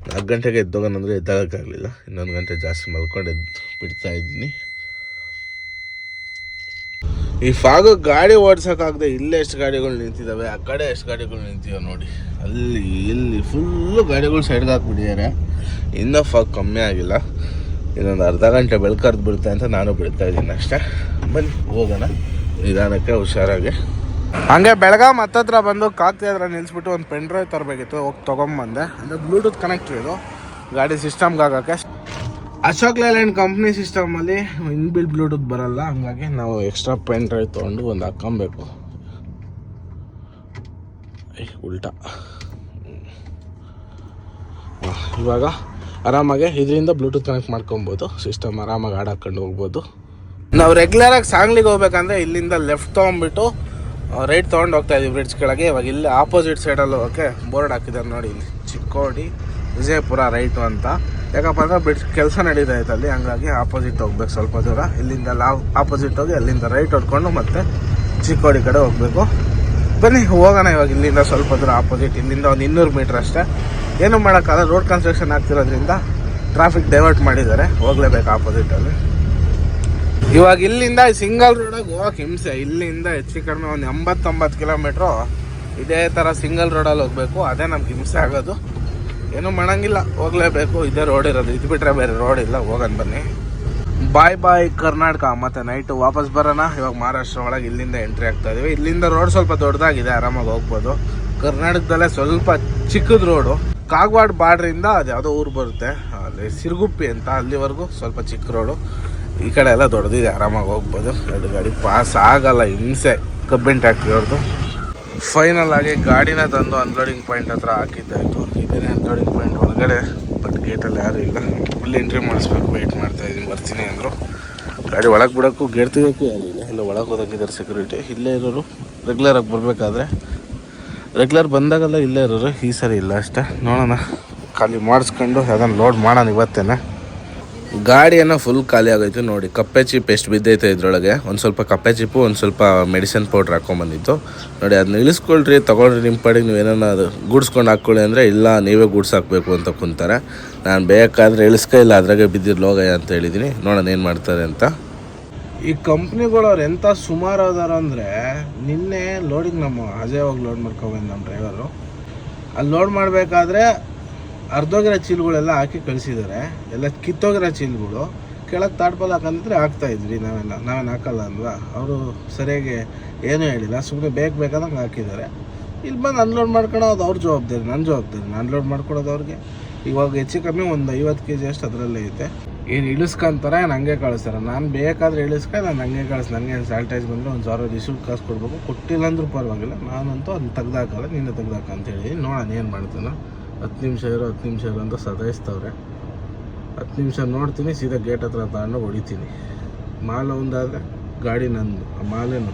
ನಾಲ್ಕು ಗಂಟೆಗೆ ಎದ್ದೋಗೋಣಂದ್ರೆ ಎದ್ದಾಗಲಿಲ್ಲ ಇನ್ನೊಂದು ಗಂಟೆ ಜಾಸ್ತಿ ಮಲ್ಕೊಂಡು ಎದ್ದು ಬಿಡ್ತಾ ಇದ್ದೀನಿ. ಈ ಫಾಗ ಗಾಡಿ ಓಡ್ಸೋಕ್ಕಾಗದೆ ಇಲ್ಲೇ ಎಷ್ಟು ಗಾಡಿಗಳು ನಿಂತಿದ್ದಾವೆ ಆ ಕಡೆ ಎಷ್ಟು ಗಾಡಿಗಳು ನಿಂತಿವೆ ನೋಡಿ. ಅಲ್ಲಿ, ಇಲ್ಲಿ ಫುಲ್ಲು ಗಾಡಿಗಳು ಸೈಡ್ಗೆ ಹಾಕ್ಬಿಟ್ಟಿದ್ದಾರೆ. ಇನ್ನೂ ಫಾಗ್ ಕಮ್ಮಿ ಆಗಿಲ್ಲ. ಇನ್ನೊಂದು ಅರ್ಧ ಗಂಟೆ ಬೆಳ್ಕರ್ದು ಬಿಡುತ್ತೆ ಅಂತ ನಾನು ಬಿಡ್ತಾ ಇದ್ದೀನಿ ಅಷ್ಟೇ. ಬನ್ನಿ, ಹೋಗೋಣ. ನಿಧಾನಕ್ಕೆ ಹುಷಾರಾಗಿ. ಹಂಗೆ ಬೆಳಗಾಂ ಮತ್ತತ್ರ ಬಂದು ಕಾಕ್ತಿ ಹತ್ರ ನಿಲ್ಲಿಸ್ಬಿಟ್ಟು ಒಂದು ಪೆನ್ ಡ್ರೈವ್ ತರಬೇಕಿತ್ತು ಹೋಗಿ ತೊಗೊಂಬಂದೆ. ಅಂದರೆ ಬ್ಲೂಟೂತ್ ಕನೆಕ್ಟ್ ಇದು. ಗಾಡಿ ಸಿಸ್ಟಮ್ಗೆ ಆಗೋಕ್ಕೆ ಅಶೋಕ್ ಲೇಲ್ಯಾಂಡ್ ಕಂಪ್ನಿ ಸಿಸ್ಟಮಲ್ಲಿ ಇನ್ಬಿಲ್ ಬ್ಲೂಟೂತ್ ಬರಲ್ಲ ಹಂಗಾಗಿ ನಾವು ಎಕ್ಸ್ಟ್ರಾ ಪೆನ್ ಡ್ರೈವ್ ತೊಗೊಂಡು ಒಂದು ಹಾಕ್ಕೊಬೇಕು. ಐ, ಉಲ್ಟಾ. ಇವಾಗ ಆರಾಮಾಗೆ ಇದರಿಂದ ಬ್ಲೂಟೂತ್ ಕನೆಕ್ಟ್ ಮಾಡ್ಕೊಬೋದು. ಸಿಸ್ಟಮ್ ಆರಾಮಾಗಿ ಆಡ್ ಹಾಕೊಂಡು ಹೋಗ್ಬೋದು. ನಾವು ರೆಗ್ಯುಲರಾಗಿ ಸಾಂಗ್ಲಿಗೆ ಹೋಗ್ಬೇಕಂದ್ರೆ ಇಲ್ಲಿಂದ ಲೆಫ್ಟ್ ತೊಗೊಂಡ್ಬಿಟ್ಟು ರೈಟ್ ತೊಗೊಂಡು ಹೋಗ್ತಾ ಇದ್ದೀವಿ ಬ್ರಿಡ್ಜ್ ಕೆಳಗೆ. ಇವಾಗ ಇಲ್ಲಿ ಆಪೋಸಿಟ್ ಸೈಡಲ್ಲಿ ಹೋಗೋಕ್ಕೆ ಬೋರ್ಡ್ ಹಾಕಿದ್ದಾರೆ ನೋಡಿ ಇಲ್ಲಿ. ಚಿಕ್ಕೋಡಿ, ವಿಜಯಪುರ ರೈಟು ಅಂತ. ಯಾಕಪ್ಪ ಅಂದ್ರೆ ಬ್ರಿಡ್ಜ್ ಕೆಲಸ ನಡೀತಾ ಇತ್ತು ಅಲ್ಲಿ, ಹಂಗಾಗಿ ಆಪೋಸಿಟ್ ಹೋಗ್ಬೇಕು ಸ್ವಲ್ಪ ದೂರ. ಇಲ್ಲಿಂದ ಲಾ ಆಪೋಸಿಟ್ ಹೋಗಿ ಅಲ್ಲಿಂದ ರೈಟ್ ಹೊಡ್ಕೊಂಡು ಮತ್ತೆ ಚಿಕ್ಕೋಡಿ ಕಡೆ ಹೋಗಬೇಕು. ಬನ್ನಿ, ಹೋಗೋಣ ಇವಾಗ ಇಲ್ಲಿಂದ ಸ್ವಲ್ಪ ದೂರ ಆಪೋಸಿಟ್ ಇಲ್ಲಿಂದ ಒಂದು ಇನ್ನೂರು ಮೀಟ್ರ್ ಅಷ್ಟೇ. ಏನು ಮಾಡೋಕ್ಕಾಗಲ್ಲ ರೋಡ್ ಕನ್ಸ್ಟ್ರಕ್ಷನ್ ಆಗ್ತಿರೋದ್ರಿಂದ ಟ್ರಾಫಿಕ್ ಡೈವರ್ಟ್ ಮಾಡಿದ್ದಾರೆ. ಹೋಗ್ಲೇಬೇಕು ಆಪೋಸಿಟಲ್ಲಿ ಇವಾಗ ಇಲ್ಲಿಂದ ಸಿಂಗಲ್ ರೋಡ್ ಹೋಗಕ್ಕೆ ಹಿಂಸೆ ಇಲ್ಲಿಂದ ಹೆಚ್ಚು ಕಡಿಮೆ ಒಂದು ಎಂಬತ್ತೊಂಬತ್ತು ಕಿಲೋಮೀಟ್ರು ಇದೇ ಥರ ಸಿಂಗಲ್ ರೋಡಲ್ಲಿ ಹೋಗ್ಬೇಕು. ಅದೇ ನಮ್ಗೆ ಹಿಂಸೆ ಆಗೋದು. ಏನೂ ಮಾಡಂಗಿಲ್ಲ ಹೋಗಲೇಬೇಕು. ಇದೇ ರೋಡ್ ಇರೋದು. ಇದು ಬಿಟ್ರೆ ಬೇರೆ ರೋಡ್ ಇಲ್ಲ. ಹೋಗೋಣ ಬನ್ನಿ. ಬಾಯ್ ಬಾಯ್ ಕರ್ನಾಟಕ. ಮತ್ತೆ ನೈಟ್ ವಾಪಸ್ ಬರೋಣ. ಇವಾಗ ಮಹಾರಾಷ್ಟ್ರ ಒಳಗೆ ಇಲ್ಲಿಂದ ಎಂಟ್ರಿ ಆಗ್ತಾ ಇದೀವಿ. ಇಲ್ಲಿಂದ ರೋಡ್ ಸ್ವಲ್ಪ ದೊಡ್ಡದಾಗಿದೆ ಆರಾಮಾಗಿ ಹೋಗ್ಬೋದು. ಕರ್ನಾಟಕದಲ್ಲೇ ಸ್ವಲ್ಪ ಚಿಕ್ಕದ ರೋಡು ಕಾಗವಾಡ ಬಾರ್ಡ್ರಿಂದ ಅದು ಯಾವುದೋ ಊರು ಬರುತ್ತೆ. ಅಲ್ಲಿ ಸಿರುಗುಪ್ಪಿ ಅಂತ ಅಲ್ಲಿವರೆಗೂ ಸ್ವಲ್ಪ ಚಿಕ್ಕ ರೋಡು ಈ ಕಡೆ ಎಲ್ಲ ದೊಡ್ಡದಿದೆ, ಆರಾಮಾಗಿ ಹೋಗ್ಬೋದು. ಎರಡು ಗಾಡಿ ಪಾಸ್ ಆಗಲ್ಲ, ಹಿಂಸೆ. ಕಬ್ಬಿನ ಟ್ಯಾಕ್ಟ್ರಿ ಫೈನಲ್ ಆಗಿ ಗಾಡಿನ ತಂದು ಅನ್ಲೋಡಿಂಗ್ ಪಾಯಿಂಟ್ ಹತ್ರ ಹಾಕಿದ್ದಾಯಿತು ಇದೇ ಅನ್ಲೋಡಿಂಗ್ ಪಾಯಿಂಟ್ ಒಳಗಡೆ ಬಟ್ ಗೇಟಲ್ಲಿ ಯಾರು ಇಲ್ಲ. ಫುಲ್ ಎಂಟ್ರಿ ಮಾಡಿಸ್ಬೇಕು ವೆಯ್ಟ್ ಮಾಡ್ತಾ ಇದ್ದೀನಿ, ಬರ್ತೀನಿ ಅಂದರು. ಗಾಡಿ ಒಳಗೆ ಬಿಡೋಕ್ಕೂ ಗೇಟ್ ತೆಗೋಕ್ಕೂ ಯಾರು ಇಲ್ಲ ಇಲ್ಲ ಒಳಗೆ ಹೋದಂಗಿದ್ದಾರೆ ಸೆಕ್ಯೂರಿಟಿ ಇಲ್ಲೇ ಇರೋರು ರೆಗ್ಯುಲರ್ ಆಗಿ ಬರಬೇಕಾದ್ರೆ. ರೆಗ್ಯುಲರ್ ಬಂದಾಗೆಲ್ಲ ಇಲ್ಲೇ ಇರೋರು, ಈ ಸರಿ ಇಲ್ಲ ಅಷ್ಟೇ. ನೋಡೋಣ. ಖಾಲಿ ಮಾಡಿಸ್ಕೊಂಡು, ಅದನ್ನು ಲೋಡ್ ಮಾಡೋಣ ಇವತ್ತೇನೆ. ಗಾಡಿಯನ್ನು ಫುಲ್ ಖಾಲಿ ಆಗೋಯ್ತು ನೋಡಿ. ಕಪ್ಪೆ ಚಿಪ್ ಎಷ್ಟು ಬಿದ್ದೈತೆ ಇದ್ರೊಳಗೆ? ಒಂದು ಸ್ವಲ್ಪ ಕಪ್ಪೆ ಚಿಪ್ಪು ಒಂದು ಸ್ವಲ್ಪ ಮೆಡಿಸಿನ್ ಪೌಡ್ರ್ ಹಾಕೊಂಬಂದಿತ್ತು ನೋಡಿ ಅದನ್ನ ಇಳಿಸ್ಕೊಳ್ರಿ, ತೊಗೊಳ್ರಿ ನಿಮ್ಮ ಪಾಡಿಗೆ ನೀವು ಏನಾನ ಅದು ಗೂಡ್ಸ್ಕೊಂಡು ಹಾಕ್ಕೊಳ್ಳಿ ಅಂದರೆ ಇಲ್ಲ, ನೀವೇ ಗೂಡ್ಸ್ ಹಾಕಬೇಕು ಅಂತ ಕುಂತಾರೆ. ನಾನು ಬೇಕಾದರೆ ಇಳಿಸ್ಕ, ಇಲ್ಲ ಅದ್ರಾಗೆ ಬಿದ್ದಿರ್ ಅಂತ ಹೇಳಿದ್ದೀನಿ ನೋಡೋಣ ಏನು ಮಾಡ್ತಾರೆ ಅಂತ. ಈ ಕಂಪ್ನಿಗಳವ್ರು ಎಂಥ ಸುಮಾರು ಅದಾರ ಅಂದರೆ, ನಿನ್ನೆ ಲೋಡಿಂಗ್ ನಮ್ಮ ಅಜಯ್ ಹೋಗಿ ಲೋಡ್ ಮಾಡ್ಕೊಬಂದು ನಮ್ಮ ಡ್ರೈವರು ಅಲ್ಲಿ ಲೋಡ್ ಮಾಡಬೇಕಾದ್ರೆ ಅರ್ಧೋಗಿರೋ ಚೀಲಗಳೆಲ್ಲ ಹಾಕಿ ಕಳಿಸಿದ್ದಾರೆ ಎಲ್ಲ ಕಿತ್ತೋಗಿರೋ ಚೀಲಗಳು. ಕೆಳಗೆ ತಾಡ್ಪಲ್ ಹಾಕಂದಿದ್ರೆ ಹಾಕ್ತಾ ಇದ್ವಿ ನಾವೆಲ್ಲ, ನಾವೇನು ಹಾಕಲ್ಲ ಅಲ್ವಾ? ಅವರು ಸರಿಯಾಗಿ ಏನೂ ಹೇಳಿಲ್ಲ ಸುಮ್ಮನೆ ಬೇಕು ಬೇಕಾದಂಗೆ ಹಾಕಿದ್ದಾರೆ ಇಲ್ಲಿ ಬಂದು ಅನ್ಲೋಡ್ ಮಾಡ್ಕೊಳೋದು ಅವ್ರ ಜವಾಬ್ದಾರಿ ನನ್ನ ಜವಾಬ್ದಾರಿ. ನಾನು ಅನ್ಲೋಡ್ ಮಾಡ್ಕೊಡೋದು ಅವ್ರಿಗೆ. ಇವಾಗ ಹೆಚ್ಚು ಕಮ್ಮಿ ಒಂದು ಐವತ್ತು ಕೆ ಜಿ ಅಷ್ಟು ಅದರಲ್ಲೇ ಐತೆ. ಏನು ಇಳಿಸ್ಕೊಂತಾರೆ ಹಂಗೆ ಕಳಿಸ್ತಾರೆ ನಾನು ಬೇಕಾದರೆ ಇಳಿಸ್ಕ ನಾನು ಹಂಗೆ ಕಳಿಸ್ ನನಗೆ ಏನು ಸ್ಯಾನಿಟೈಸ್ ಬಂದರೆ ಒಂದು ಸಾವಿರ ರಿಸೀವ್ ಕಾಸು ಕೊಡಬೇಕು. ಕೊಟ್ಟಿಲ್ಲ ಅಂದ್ರೂ ಪರವಾಗಿಲ್ಲ. ನಾನಂತೂ ಅದನ್ನ ತೆಗ್ದಾಕಲ್ಲ, ನಿನ್ನೆ ತೆಗ್ದಾಕ ಅಂತ ಹೇಳಿ ನೋಡೋಣ ಏನು ಮಾಡ್ತಾನೆ. ಹತ್ತು ನಿಮಿಷ ಇರೋ ಹತ್ತು ನಿಮಿಷ ಇರೋ ಅಂತ ಸತಾಯಿಸ್ತವ್ರೆ. ಹತ್ತು ನಿಮಿಷ ನೋಡ್ತೀನಿ, ಸೀದಾ ಗೇಟ್ ಹತ್ರ ತಗೊಂಡು ಹೊಡಿತೀನಿ. ಮಾಲ ಒಂದಾದರೆ ಗಾಡಿ ನಂದು, ಆ ಮಾಲೇನು.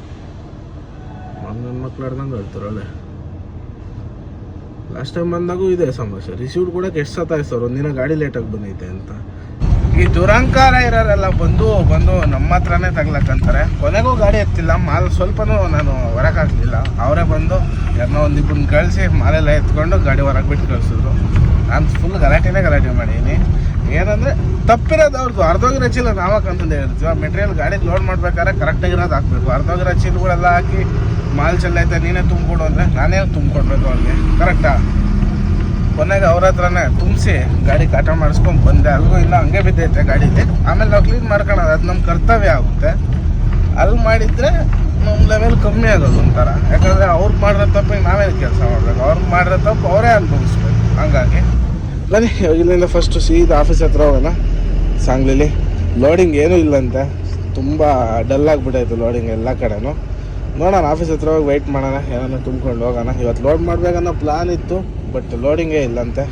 ನನ್ನ ಮಕ್ಳು ಆಡ್ದಂಗೆ ಒಳ್ಳೆ. ಲಾಸ್ಟ್ ಟೈಮ್ ಬಂದಾಗೂ ಇದೆ ಸಮಸ್ಯೆ. ರಿಸೀವ್ಡ್ ಕೂಡ ಎಷ್ಟು ಸತಾಯಿಸ್ತವ್ರು. ಒಂದಿನ ಗಾಡಿ ಲೇಟಾಗಿ ಬಂದೈತೆ ಅಂತ. ಈ ದುರಂಕಾರ ಇರೋರೆಲ್ಲ ಬಂದು ಬಂದು ನಮ್ಮ ಹತ್ರನೇ ತಗ್ಲಕ್ಕಂತಾರೆ. ಕೊನೆಗೂ ಗಾಡಿ ಎತ್ತಿಲ್ಲ, ಮಾಲ್ ಸ್ವಲ್ಪನೂ ನಾನು ಹೊರಗಾಗಲಿಲ್ಲ ಅವರೇ ಬಂದು ಯಾರನ್ನೋ ಒಂದಿಬ್ಬರನ್ನ ಕಳಿಸಿ ಮಾಲೆಲ್ಲ ಎತ್ಕೊಂಡು ಗಾಡಿ ಹೊರಗೆ ಬಿಟ್ಟು ಕಳಿಸಿದ್ರು. ನಾನು ಫುಲ್ ಗಲಾಟೆನೇ ಗಲಾಟೆ ಮಾಡೀನಿ. ಏನಂದರೆ, ತಪ್ಪಿರೋದು ಅವ್ರದ್ದು ಅರ್ಧೋಗಿರೋ ಚೀಲ ನಾವಕ್ಕಂತಂದು ಹೇಳ್ತೀವಿ. ಆ ಮೆಟೀರಿಯಲ್ ಗಾಡಿ ಲೋಡ್ ಮಾಡ್ಬೇಕಾದ್ರೆ ಕರೆಕ್ಟಾಗಿರೋದು ಹಾಕಬೇಕು. ಅರ್ಧೋಗಿ ಚೀಲಗಳೆಲ್ಲ ಹಾಕಿ ಮಾಲ್ ಚೆಲ್ಲೈತೆ ನೀನೇ ತುಂಬಿಕೊಡು ಅಂದರೆ ನಾನೇ ತುಂಬಿಕೊಡ್ಬೇಕು ಅವ್ರಿಗೆ? ಕರೆಕ್ಟಾ ಕೊನೆಗೆ ಅವ್ರ ಹತ್ರನೇ ತುಂಬಿಸಿ ಗಾಡಿ ಕಾಟ ಮಾಡಿಸ್ಕೊಂಡು ಬಂದೆ. ಅಲ್ಲಿಗೂ ಇಲ್ಲ, ಹಂಗೆ ಬಿದ್ದೈತೆ ಗಾಡಿಲಿ. ಆಮೇಲೆ ನಾವು ಕ್ಲೀನ್ ಅದು ನಮ್ಮ ಕರ್ತವ್ಯ ಆಗುತ್ತೆ. ಅಲ್ಲಿ ಮಾಡಿದ್ರೆ ನಮ್ಮ ಲೆವೆಲ್ ಕಮ್ಮಿ ಆಗೋದು ಒಂಥರ. ಯಾಕಂದ್ರೆ ಅವ್ರು ಮಾಡಿರೋ ತಪ್ಪಿಗೆ ನಾವೇ ಕೆಲಸ ಮಾಡ್ಬೇಕು? ಅವ್ರಿಗೆ ಮಾಡಿರೋ ತಪ್ಪು ಅವರೇ ಅನುಭವಿಸ್ಬೇಕು. ಹಂಗಾಗಿ. ಬನ್ನಿ, ಇಲ್ಲಿಂದ ಫಸ್ಟು ಸೀದಾ ಆಫೀಸ್ ಹತ್ರ ಹೋಗೋಣ. ಸಾಂಗ್ಲಿಲಿ. ಲೋಡಿಂಗ್ ಏನೂ ಇಲ್ಲಂತೆ. ತುಂಬ ಡಲ್ ಆಗಿಬಿಟ್ಟೈತೆ ಲೋಡಿಂಗ್ ಎಲ್ಲ ಕಡೆನೂ. ನೋಡೋಣ ಆಫೀಸ್ ಹತ್ರ ಹೋಗಿ ವೆಯ್ಟ್ ಮಾಡೋಣ. ಏನಾದ್ರು ತುಂಬ್ಕೊಂಡು ಹೋಗೋಣ. ಇವತ್ತು ಲೋಡ್ ಮಾಡಬೇಕನ್ನೋ ಪ್ಲಾನ್ ಇತ್ತು. ಬಟ್ ಲೋಡಿಂಗೇ ಇಲ್ಲಂತೆ.